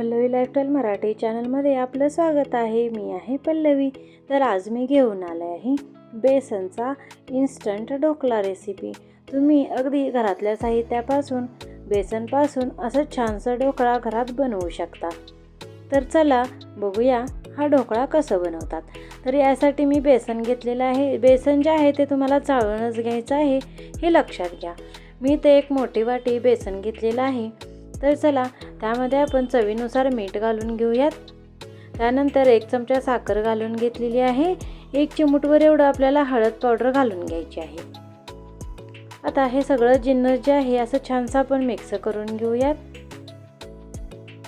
Pallavi lifestyle Marathi चॅनलमध्ये आपलं स्वागत आहे. मी आहे पल्लवी. तर आज मी घेऊन आले आहे बेसनचा इन्स्टंट ढोकळा रेसिपी तुम्ही अगदी घरातल्या साहित्यापासून बेसनपासून असं छानसं ढोकळा घरात बनवू शकता. तर चला बघूया हा ढोकळा कसं बनवतात. तर यासाठी मी बेसन घेतलेलं आहे. बेसन जे आहे ते तुम्हाला चाळूनच घ्यायचं आहे हे लक्षात घ्या. मी ते एक मोठी वाटी बेसन घेतलेलं आहे. तर चला त्यामध्ये आपण चवीनुसार मीठ घालून घेऊयात. त्यानंतर एक चमचा साखर घालून घेतलेली आहे. एक चिमूटवर एवढं आपल्याला हळद पावडर घालून घ्यायची आहे. आता हे सगळं जिन्नस जे आहे असं छानसं आपण मिक्स करून घेऊयात.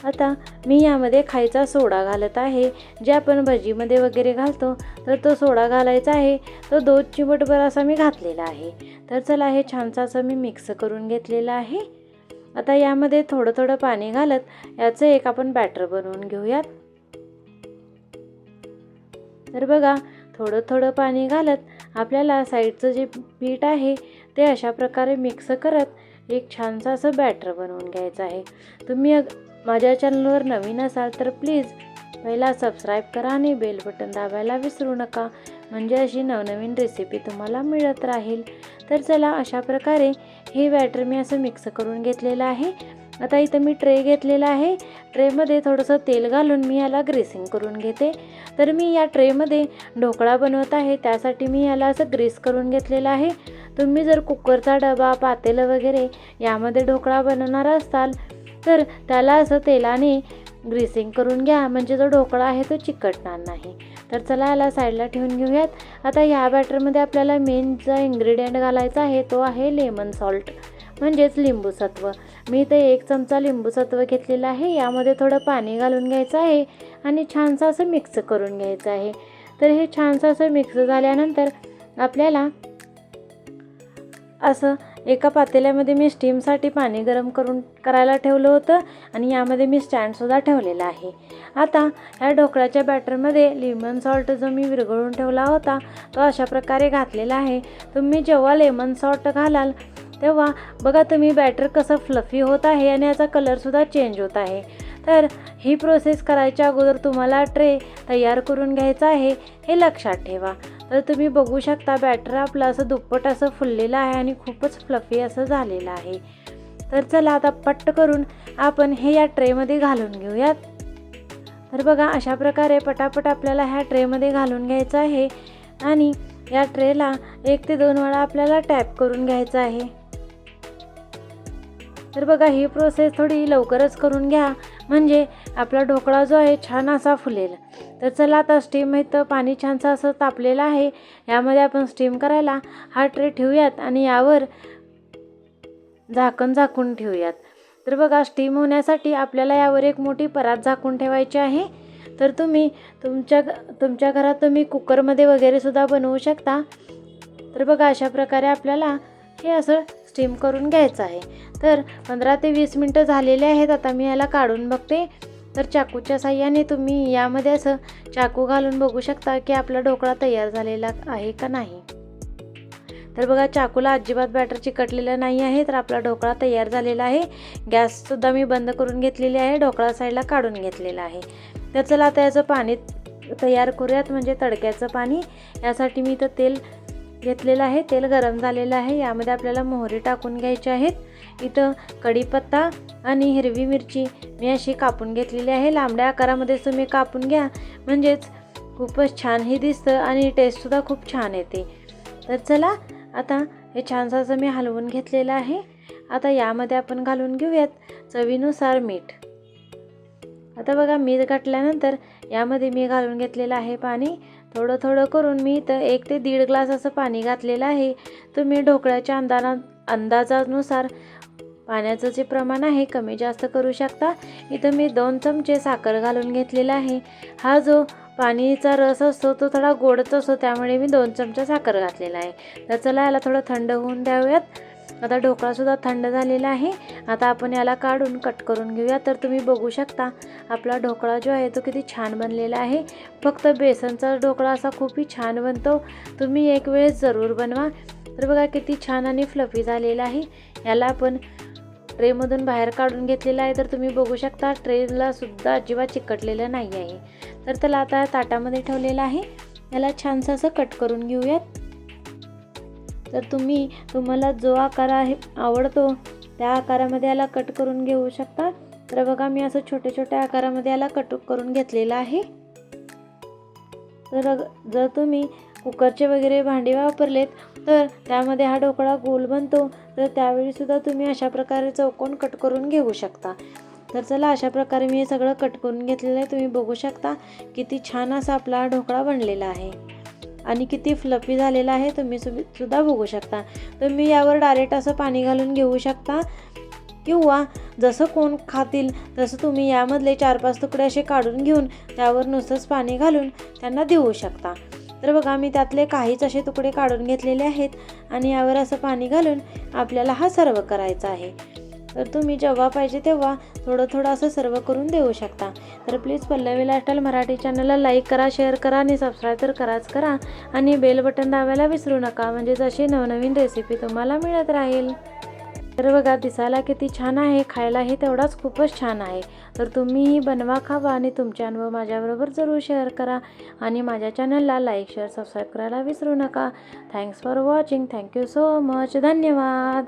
आता मी यामध्ये खायचा सोडा घालत आहे. जे आपण भजीमध्ये वगैरे घालतो तर तो सोडा घालायचा आहे. तो दोन चिमटभर असा मी घातलेला आहे. तर चला हे छानसा असं मी मिक्स करून घेतलेलं आहे. आता यामध्ये थोडं थोडं पाणी घालत याचं एक आपण बॅटर बनवून घेऊयात. तर बघा थोडं थोडं पाणी घालत आपल्याला साईडचं जे पीठ आहे ते अशा प्रकारे मिक्स करत एक छानसं असं बॅटर बनवून घ्यायचं आहे. तुम्ही अग माझ्या चॅनलवर नवीन असाल तर प्लीज पहिला सबस्क्राईब करा आणि बेल बटन दाबायला विसरू नका. म्हणजे अशी नवनवीन रेसिपी तुम्हाला मिळत राहील. तर चला अशा प्रकारे हे बॅटर मी असं मिक्स करून घेतलेलं आहे. आता इथं मी ट्रे घेतलेला आहे. ट्रेमध्ये थोडंसं तेल घालून मी याला ग्रेसिंग करून घेते. तर मी या ट्रेमध्ये ढोकळा बनवत आहे. त्यासाठी मी याला असं ग्रेस करून घेतलेलं आहे. तुम्ही जर कुकरचा डबा पातेलं वगैरे यामध्ये ढोकळा बनवणार असाल तर त्याला असं तेलाने ग्रीसिंग करून घ्या. म्हणजे जो ढोकळा आहे तो चिकटणार नाही. तर चला याला साईडला ठेवून घेऊयात. आता ह्या बॅटरमध्ये आपल्याला मेन जो इन्ग्रेडियंट घालायचा आहे तो आहे लेमन सॉल्ट म्हणजेच लिंबूसत्व. मी ते एक चमचा लिंबूसत्व घेतलेलं आहे यामध्ये थोडं पाणी घालून घ्यायचं आहे आणि छानसं असं मिक्स करून घ्यायचं आहे. तर हे छानसं असं मिक्स झाल्यानंतर आपल्याला असं एका पातेल्यामध्ये मी स्टीमसाठी पाणी गरम करून करायला ठेवलं होतं आणि यामध्ये मी स्टँडसुद्धा ठेवलेला आहे. आता ह्या ढोकळ्याच्या बॅटरमध्ये लेमन सॉल्ट जो मी विरघळून ठेवला होता तो अशा प्रकारे घातलेला आहे. तुम्ही जेव्हा लेमन सॉल्ट घालाल तेव्हा बघा तुम्ही बॅटर कसं फ्लफी होत आहे आणि याचा कलरसुद्धा चेंज होत आहे. तर ही प्रोसेस करायच्या अगोदर तुम्हाला ट्रे तयार करून घ्यायचा आहे हे लक्षात ठेवा. तर तुम्ही बघू शकता बॅटर आपलं असं दुप्पट असं फुललेलं आहे आणि खूपच फ्लफी असं झालेलं आहे. तर चला आता पट्ट करून आपण हे या ट्रेमध्ये घालून घेऊयात. तर बघा अशा प्रकारे पटापट आपल्याला ह्या ट्रेमध्ये घालून घ्यायचं आहे आणि या ट्रेला एक ते दोन वेळा आपल्याला टॅप करून घ्यायचं आहे. तर बघा ही प्रोसेस थोडी लवकरच करून घ्या. म्हणजे आपला ढोकळा जो आहे छान असा फुलेल. तर चला आता स्टीम इथं पाणी छानसं असं तापलेलं आहे. यामध्ये आपण स्टीम करायला हा ट्रे ठेवूयात आणि यावर झाकण झाकून ठेवूयात. तर बघा स्टीम होण्यासाठी आपल्याला यावर एक मोठी परात झाकून ठेवायची आहे. तर तुम्ही तुमच्या तुमच्या घरात तुम्ही कुकरमध्ये वगैरे सुद्धा बनवू शकता. तर बघा अशा प्रकारे आपल्याला हे असं स्टीम करून घ्यायचं आहे. तर पंधरा ते वीस मिनटं झालेले आहेत आता मी याला काढून बघते. तर चाकूच्या साह्याने तुम्ही यामध्ये असं चाकू घालून बघू शकता की आपला ढोकळा तयार झालेला आहे का नाही. तर बघा चाकूला अजिबात बॅटर चिकटलेलं नाही आहे तर आपला ढोकळा तयार झालेला आहे. गॅससुद्धा मी बंद करून घेतलेली आहे ढोकळा साईडला काढून घेतलेला आहे. तर चला आता याचं पाणी तयार करूयात म्हणजे तडक्याचं पाणी. यासाठी मी इथं तेल घेतलेलं आहे तेल गरम झालेलं आहे. यामध्ये आपल्याला मोहरी टाकून घ्यायची आहेत. इथं कढीपत्ता आणि हिरवी मिरची मी अशी कापून घेतलेली आहे. लांबड्या आकारामध्ये तुम्ही कापून घ्या. म्हणजेच खूपच छानही दिसतं आणि टेस्टसुद्धा खूप छान येते. तर चला आता हे छानसं असं मी हलवून घेतलेलं आहे. आता यामध्ये आपण घालून घेऊयात चवीनुसार मीठ. आता बघा मीठ घातल्यानंतर यामध्ये मी घालून घेतलेलं आहे पाणी. थोडं थोडं करून मी इथं एक ते दीड ग्लास असं पाणी घातलेलं आहे. तुम्ही ढोकळ्याच्या अंदाना अंदाजानुसार पाण्याचं जे प्रमाण आहे कमी जास्त करू शकता. इथं मी दोन चमचे साखर घालून घेतलेला आहे. हा जो पाणीचा रस असतो तो थोडा गोडच असतो त्यामुळे मी दोन चमचा साखर घातलेला आहे. तर चला याला थोडं थंड होऊन द्याव्यात आता ढोकळासुद्धा थंड झालेला आहे. आता आपण याला काढून कट करून घेऊया. तर तुम्ही बघू शकता आपला ढोकळा जो आहे तो किती छान बनलेला आहे. फक्त बेसनचा ढोकळा असा खूपही छान बनतो. तुम्ही एक वेळेस जरूर बनवा. तर बघा किती छान आणि फ्लफी झालेला आहे. याला आपण ट्रेमधून बाहेर काढून घेतलेला आहे. तर तुम्ही बघू शकता ट्रेला सुद्धा अजिबात चिकटलेलं नाही आहे. तर त्याला आता ताटामध्ये ठेवलेलं आहे. याला छानसं असं कट करून घेऊयात. तर तुम्ही तुम्हाला जो आकार आहे आवडतो त्या आकारामध्ये याला कट करून घेऊ शकता. तर बघा मी असं छोट्या छोट्या आकारामध्ये याला कट करून घेतलेलं आहे. तर जर तुम्ही कुकरचे वगैरे भांडे वापरलेत तर त्यामध्ये हा ढोकळा गोल बनतो. तर त्यावेळीसुद्धा तुम्ही अशा प्रकारे चौकोन कट करून घेऊ शकता. तर चला अशा प्रकारे मी हे सगळं कट करून घेतलेलं आहे. तुम्ही बघू शकता किती छान असा आपला हा ढोकळा बनलेला आहे. आणि किती फ्लफी झालेला आहे तुम्ही सुद्धा बघू शकता. तुम्ही यावर डायरेक्ट असं पाणी घालून घेऊ शकता. किंवा जसं कोण खातील तसं तुम्ही यामधले चार पाच तुकडे असे काढून घेऊन त्यावर नुसतंच पाणी घालून त्यांना देऊ शकता. तर बघा मी त्यातले काहीच असे तुकडे काढून घेतलेले आहेत आणि यावर असं पाणी घालून आपल्याला हा सर्व करायचा आहे. तर तुम्ही जेव्हा पाहिजे तेव्हा थोडं थोडं असं सर्व करून देऊ शकता. तर प्लीज पल्लवी लाईफस्टाईल मराठी चॅनलला लाईक करा शेअर करा आणि सबस्क्राईब तर कराच करा. आणि बेल बटन दाबायला विसरू नका म्हणजे जशी नवनवीन रेसिपी तुम्हाला मिळत राहील. तर बघा दिसायला किती छान आहे खायलाही तेवढाच खूपच छान आहे. तर तुम्हीही बनवा खावा आणि तुमचे अनुभव माझ्याबरोबर जरूर शेअर करा. आणि माझ्या चॅनलला लाईक शेअर सबस्क्राईब करायला विसरू नका. Thanks for watching thank you so much धन्यवाद.